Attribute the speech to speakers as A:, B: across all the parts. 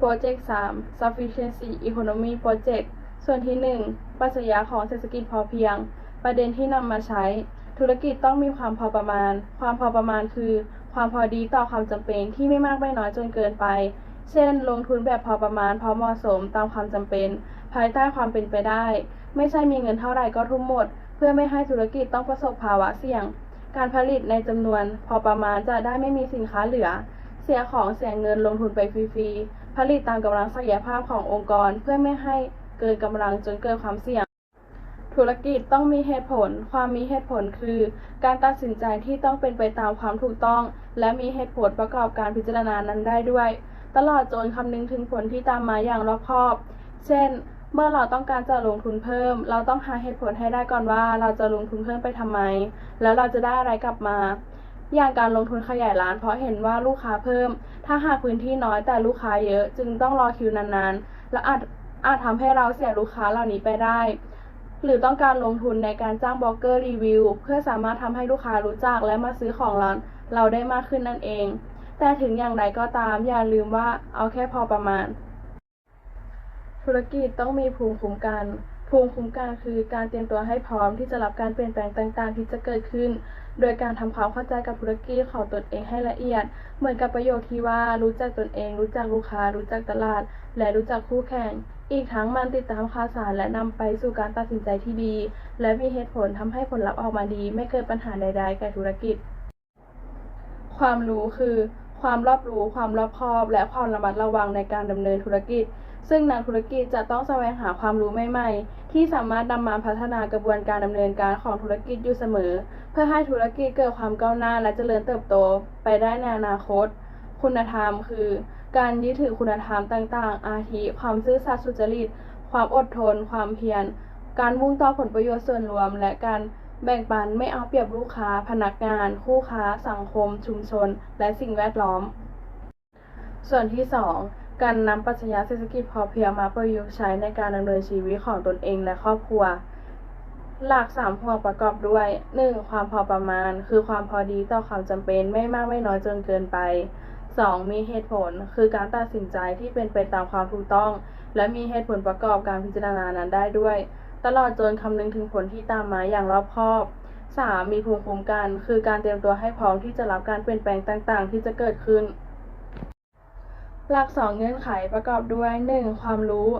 A: Project 3 Sufficiency Economy Project ส่วนที่1ปรัชญาของเศรษฐกิจพอเพียง ประเด็นที่นำมาใช้ ธุรกิจต้องมีความพอประมาณ ความพอประมาณคือ ความพอดีต่อความจำเป็นที่ไม่มากไม่น้อยจนเกินไป เช่น ลงทุนแบบพอประมาณ พอเหมาะสมตามความจำเป็น ภายใต้ความเป็นไปได้ ไม่ใช่มีเงินเท่าไหร่ก็ทุ่มหมด เพื่อไม่ให้ธุรกิจต้องประสบภาวะเสี่ยง การผลิตในจำนวน พอประมาณจะได้ไม่มีสินค้าเหลือ เสียของเสียเงินลงทุนไปฟรีๆ ผลิตตามกำลังศักยภาพขององค์กรเพื่อไม่ให้เกินกำลังจนเกิดความเสี่ยง ธุรกิจต้องมีเหตุผล ความมีเหตุผลคือ การตัดสินใจที่ต้องเป็นไปตามความถูกต้อง และมีเหตุผลประกอบการพิจารณานั้นได้ด้วย ตลอดจนคำนึงถึงผลที่ตามมาอย่างรอบคอบ เช่น เมื่อเราต้องการจะลงทุนเพิ่ม เราต้องหาเหตุผลให้ได้ก่อนว่า เราจะลงทุนเพิ่มไปทำไม แล้วเราจะได้อะไรกลับมา อย่างการลงทุนขยายร้านเพราะเห็นว่าลูกค้าเพิ่ม ถ้าหากพื้นที่น้อยแต่ลูกค้าเยอะ จึงต้องรอคิวนานๆ และอาจอาจทำให้เราเสียลูกค้าเหล่านี้ไปได้ หรือต้องการลงทุนในการจ้างบล็อกเกอร์รีวิวเพื่อสามารถทำให้ลูกค้ารู้จักและมาซื้อของเราเราได้มากขึ้นนั่นเอง แต่ถึงอย่างไรก็ตามอย่าลืมว่าเอาแค่พอประมาณ ธุรกิจต้องมีภูมิคุ้มกัน ภูมิคุ้มกันคือการเตรียมตัวให้พร้อมที่จะรับการเปลี่ยนแปลงต่างๆ ที่จะเกิดขึ้น โดยการทำความเข้าใจกับธุรกิจของตนเองให้ละเอียด เหมือนกับประโยคที่ว่ารู้จักตนเอง รู้จักลูกค้า รู้จักตลาด และรู้จักคู่แข่ง อีกทั้งมันติดตามข่าวสารและนำไปสู่การตัดสินใจที่ดี และมีเหตุผลทำให้ผลลัพธ์ออกมาดี ไม่เกิดปัญหาใดๆแก่ธุรกิจ ความรู้คือความรอบรู้ ความรอบคอบ และความระมัดระวังในการดำเนินธุรกิจ ซึ่งนักธุรกิจจะต้องแสวงหาความรู้ใหม่ๆ ที่สามารถนำมาพัฒนากระบวนการดำเนินการของธุรกิจอยู่เสมอ เพื่อให้ธุรกิจเกิดความก้าวหน้าและเจริญเติบโตไปได้ในอนาคต คุณธรรมคือ การยึดถือคุณธรรมต่าง ๆ อาทิ ความซื่อสัตย์สุจริต ความอดทน ความเพียร การมุ่งต่อผลประโยชน์ส่วนรวม และการแบ่งปันไม่เอาเปรียบลูกค้า พนักงาน คู่ค้า สังคม ชุมชน และสิ่งแวดล้อม ส่วนที่ 2 การนำปรัชญาเศรษฐกิจพอเพียงมาประยุกต์ใช้ในการดำเนินชีวิตของตนเองและครอบครัว หลักสามห่วงประกอบด้วย 1. ความพอประมาณ คือความพอดีต่อความจำเป็นไม่มากไม่น้อยจนเกินไป 2. มีเหตุผล คือการตัดสินใจที่เป็นไปตามความถูกต้อง และมีเหตุผลประกอบการพิจารณานั้นได้ด้วย ตลอดจนคำนึงถึงผลที่ตามมาอย่างรอบคอบ 3. มีภูมิคุ้มกัน คือการเตรียมตัวให้พร้อมที่จะรับการเปลี่ยนแปลงต่าง ๆ ที่จะเกิดขึ้น หลักสองเงื่อนไขประกอบด้วย 1. ความรู้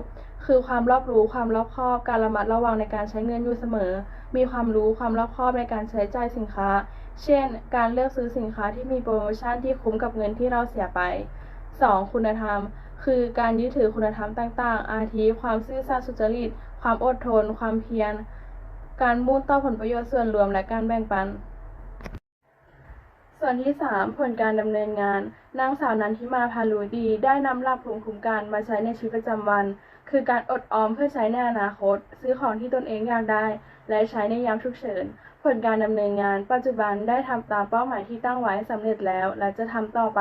A: คือความรอบรู้ความรอบคอบ การระมัดระวังในการใช้เงินอยู่เสมอ มีความรู้ความรอบคอบในการใช้จ่ายสินค้า เช่น การเลือกซื้อสินค้าที่มีโปรโมชั่นที่คุ้มกับเงินที่เราเสียไป 2. คุณธรรม คือการยึดถือคุณธรรมต่าง ๆ อาทิความซื่อสัตย์สุจริต ความอดทน ความเพียร การมุ่งต่อผลประโยชน์ส่วนรวมและการแบ่งปัน ส่วนที่ 3 ผลการดำเนินงาน นางสาวนันทิมาพาลูดีได้นำหลักภูมิคุ้มกันมาใช้ในชีวิตประจำวัน คือการอดออมเพื่อใช้ในอนาคต ซื้อของที่ตนเองอยากได้ และใช้ในยามฉุกเฉิน ผลการดำเนินงาน ปัจจุบันได้ทำตามเป้าหมายที่ตั้งไว้สำเร็จแล้ว และจะทำต่อไป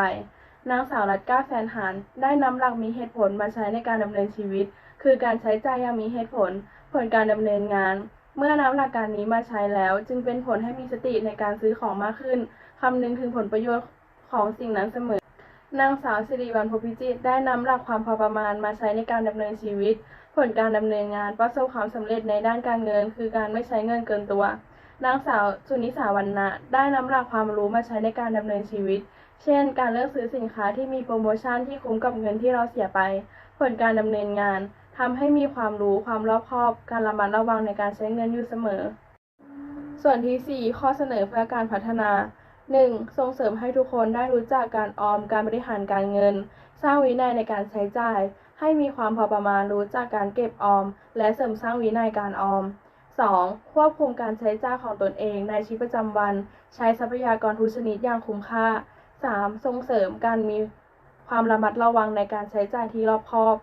A: นางสาวรัตก้าแฟนหานได้นำหลักมีเหตุผลมาใช้ในการดำเนินชีวิต คือการใช้จ่ายอย่างมีเหตุผล ผลการดำเนินงาน เมื่อนำหลักการนี้มาใช้แล้ว จึงเป็นผลให้มีสติในการซื้อของมากขึ้น คำนึงถึงผลประโยชน์ของสิ่งนั้นเสมอ นางสาวสิริวัลย์พพิจิตรได้นำหลักความพอประมาณมาใช้ในการดำเนินชีวิต ผลการดำเนินงานประสบความสำเร็จในด้านการเงิน คือการไม่ใช้เงินเกินตัว นางสาวสุนิสาวันนะได้นำหลักความรู้มาใช้ในการดำเนินชีวิต เช่น การเลือกซื้อสินค้าที่มีโปรโมชั่นที่คุ้มกับเงินที่เราเสียไป ผลการดำเนินงานทำให้มีความรู้ความรอบคอบ การระมัดระวังในการใช้เงินอยู่เสมอ ส่วนที่ 4 ข้อเสนอเพื่อการพัฒนา 1. ส่งเสริมให้ทุกคนได้รู้จักการออมการบริหารการเงิน สร้างวินัยในการใช้จ่าย ให้มีความพอประมาณรู้จักการเก็บออม และเสริมสร้างวินัยการออม 2. ควบคุมการใช้จ่ายของตนเองในชีวิตประจำวัน ใช้ทรัพยากรทุกชนิดอย่างคุ้มค่า 3. ส่งเสริมการมีความระมัดระวังในการใช้จ่ายที่รอบคอบ